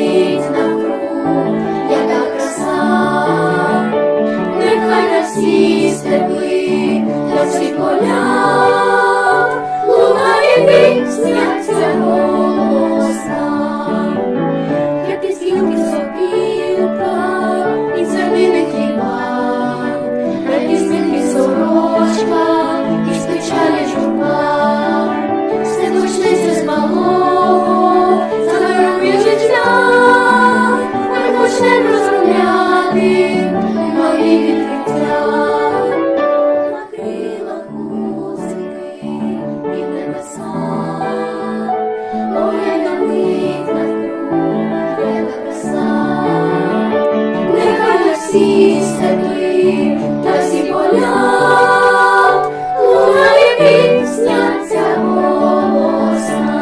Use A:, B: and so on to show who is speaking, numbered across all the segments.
A: sweet всі степи та всі поля, лунає пісня ця голосна,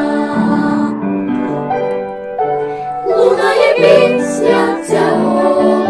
A: лунає пісня ця голосна.